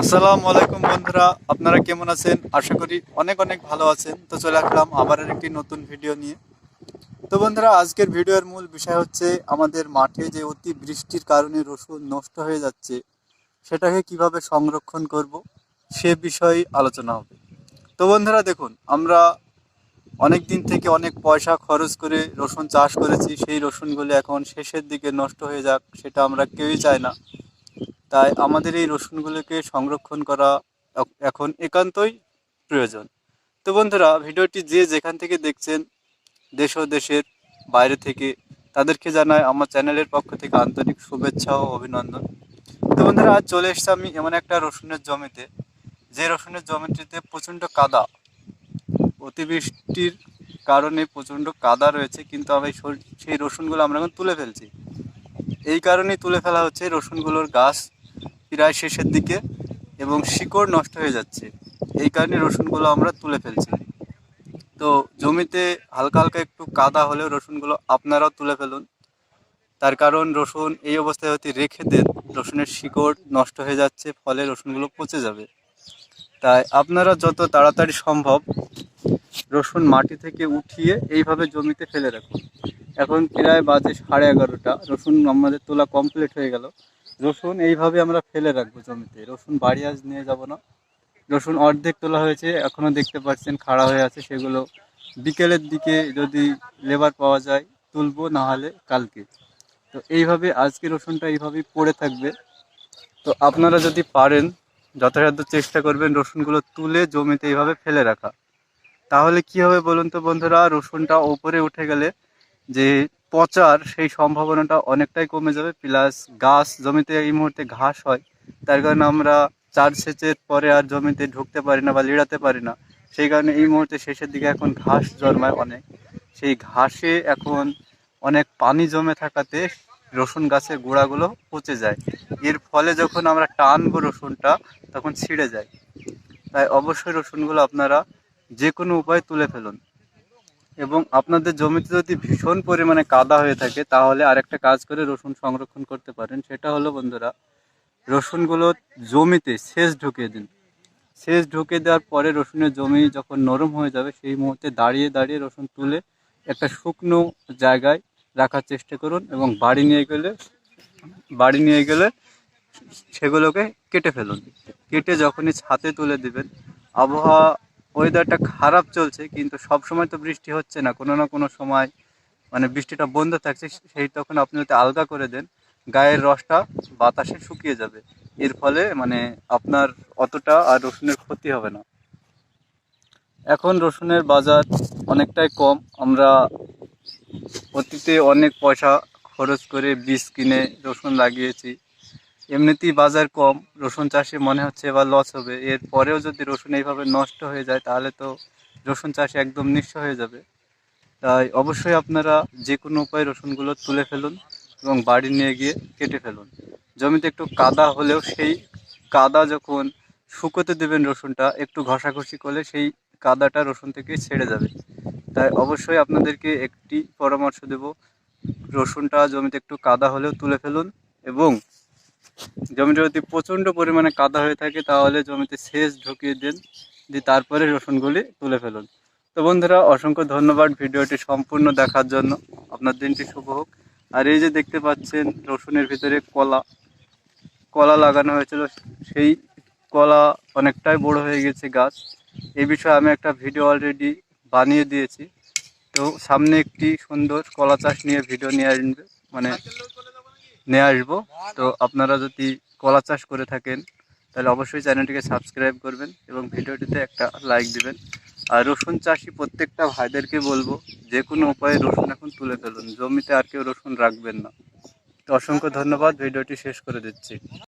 আসসালামু আলাইকুম বন্ধুরা, আপনারা কেমন আছেন? আশা করি অনেক অনেক ভালো আছেন। তো চলে আসলাম আবার একটি নতুন ভিডিও নিয়ে। তো বন্ধুরা, আজকের ভিডিওর মূল বিষয় হচ্ছে আমাদের মাঠে যে অতি বৃষ্টির কারণে রসুন নষ্ট হয়ে যাচ্ছে, সেটাকে কীভাবে সংরক্ষণ করব সে বিষয়ে আলোচনা হবে। তো বন্ধুরা, দেখুন, আমরা অনেক দিন থেকে অনেক পয়সা খরচ করে রসুন চাষ করেছি। সেই রসুনগুলো এখন শেষের দিকে নষ্ট হয়ে যাক, সেটা আমরা কেউই চাই না। তাই আমাদের এই রসুনগুলোকে সংরক্ষণ করা এখন একান্তই প্রয়োজন। তো বন্ধুরা, ভিডিওটি যে যেখান থেকে দেখছেন, দেশ ও দেশের বাইরে থেকে, তাদেরকে জানাই আমার চ্যানেলের পক্ষ থেকে আন্তরিক শুভেচ্ছা ও অভিনন্দন। তো বন্ধুরা, আজ চলে এসেছি আমি এমন একটা রসুনের জমিতে। যে রসুনের জমিটিতে প্রচণ্ড কাদা। অতিবৃষ্টির কারণে প্রচণ্ড কাদা রয়েছে, কিন্তু আমি সেই রসুনগুলো আমরা এখন তুলে ফেলছি। এই কারণেই তুলে ফেলা হচ্ছে রসুনগুলোর গাছ প্রায় শেষের দিকে এবং শিকড় নষ্ট হয়ে যাচ্ছে। এই কারণে রসুনগুলো আমরা তুলে ফেলছি। তো জমিতে হালকা হালকা একটু কাদা হলেও রসুনগুলো আপনারাও তুলে ফেলুন। তার কারণ রসুন এই অবস্থায় হতে রেখে দেন, রসুনের শিকড় নষ্ট হয়ে যাচ্ছে, ফলে রসুনগুলো পচে যাবে। তাই আপনারা যত তাড়াতাড়ি সম্ভব রসুন মাটি থেকে উঠিয়ে এইভাবে জমিতে ফেলে রাখুন। এখন প্রায় বাজে সাড়ে এগারোটা। রসুন আমাদের তোলা কমপ্লিট হয়ে গেল। রসুন এইভাবে আমরা ফেলে রাখব জমিতে। রসুন বাড়ি আজ নিয়ে যাব না। রসুন অর্ধেক তোলা হয়েছে, এখনও দেখতে পাচ্ছেন খাড়া হয়ে আছে সেগুলো। বিকেলের দিকে যদি লেবার পাওয়া যায়, তুলবো না হলে কালকে। তো এইভাবে আজকে রসুনটা এইভাবেই পড়ে থাকবে। তো আপনারা যদি পারেন, যথাসাধ্য চেষ্টা করবেন রসুনগুলো তুলে জমিতে এইভাবে ফেলে রাখা। তাহলে কি হবে বলুন তো বন্ধুরা? রসুনটা ওপরে উঠে গেলে যে পচার সেই সম্ভাবনাটা অনেকটাই কমে যাবে প্লাস গাছ জমিতে এই মুহূর্তে ঘাস হয়, তার কারণে আমরা চার সেচের পরে আর জমিতে ঢুকতে পারি না বা লিড়াতে পারি না। সেই কারণে এই মুহূর্তে শেষের দিকে এখন ঘাস জন্মায় অনেক। সেই ঘাসে এখন অনেক পানি জমে থাকাতে রসুন গাছের গোড়াগুলো পচে যায়। এর ফলে যখন আমরা টানবো রসুনটা, তখন ছিঁড়ে যায়। তাই অবশ্যই রসুনগুলো আপনারা যে কোনো উপায়ে তুলে ফেলুন। এবং আপনাদের জমিতে যদি ভীষণ পরিমাণে কাদা হয়ে থাকে, তাহলে আরেকটা কাজ করে রসুন সংরক্ষণ করতে পারেন। সেটা হলো, বন্ধুরা, রসুনগুলো জমিতে সেচ ঢুকিয়ে দিন। সেচ ঢুকিয়ে দেওয়ার পরে রসুনের জমি যখন নরম হয়ে যাবে, সেই মুহূর্তে দাঁড়িয়ে দাঁড়িয়ে রসুন তুলে একটা শুকনো জায়গায় রাখার চেষ্টা করুন এবং বাড়ি নিয়ে গেলে, বাড়ি নিয়ে গেলে সেগুলোকে কেটে ফেলুন। কেটে যখনই ছাতে তুলে দিবেন, আবহাওয়া ওয়েদারটা খারাপ চলছে, কিন্তু সব সময় তো বৃষ্টি হচ্ছে না। কোনো না কোনো সময় মানে বৃষ্টিটা বন্ধ থাকছে সেই তখন আপনি যদি আলগা করে দেন। গায়ের রসটা বাতাসে শুকিয়ে যাবে। এর ফলে মানে আপনার অতটা আর রসুনের ক্ষতি হবে না। এখন রসুনের বাজার অনেকটাই কম। আমরা অতীতে অনেক পয়সা খরচ করে বীজ কিনে রসুন লাগিয়েছি। এমনিতেই বাজার কম, রসুন চাষে মনে হচ্ছে এবার লস হবে। এর পরেও যদি রসুন এইভাবে নষ্ট হয়ে যায়, তাহলে তো রসুন চাষ একদম নিঃস্ব হয়ে যাবে। তাই অবশ্যই আপনারা যে কোনো উপায়ে রসুনগুলো তুলে ফেলুন এবং বাড়ি নিয়ে গিয়ে কেটে ফেলুন। জমিতে একটু কাদা হলেও সেই কাদা যখন শুকোতে দেবেন রসুনটা, একটু ঘষাঘষি করলে সেই কাদাটা রসুন থেকে ছেড়ে যাবে। তাই অবশ্যই আপনাদেরকে একটি পরামর্শ দেব, রসুনটা জমিতে একটু কাদা হলেও তুলে ফেলুন এবং জমিটা যদি প্রচণ্ড পরিমাণে কাদা হয়ে থাকে, তাহলে জমিতে সেচ ঢুকিয়ে দিন, দিয়ে তারপরে রসুনগুলি তুলে ফেলুন। তো বন্ধুরা, অসংখ্য ধন্যবাদ ভিডিওটি সম্পূর্ণ দেখার জন্য। আপনার দিনটি শুভ হোক। আর এই যে দেখতে পাচ্ছেন, রসুনের ভিতরে কলা কলা লাগানো হয়েছিল। সেই কলা অনেকটাই বড় হয়ে গেছে গাছ। এই বিষয়ে আমি একটা ভিডিও অলরেডি বানিয়ে দিয়েছি। তো সামনে একটি সুন্দর কলা চাষ নিয়ে ভিডিও নিয়ে আসবে। মানে নিয়ে আসব। তো আপনারা যদি কলা চাষ করে থাকেন, তাহলে অবশ্যই চ্যানেলটিকে সাবস্ক্রাইব করবেন এবং ভিডিওটিতে একটা লাইক দিবেন। আর রসুন চাষি প্রত্যেকটা ভাইদেরকে বলব, যে কোনো উপায়ে রসুন এখন তুলে ফেলুন। জমিতে আর কেউ রসুন রাখবেন না। তো অসংখ্য ধন্যবাদ, ভিডিওটি শেষ করে দিচ্ছি।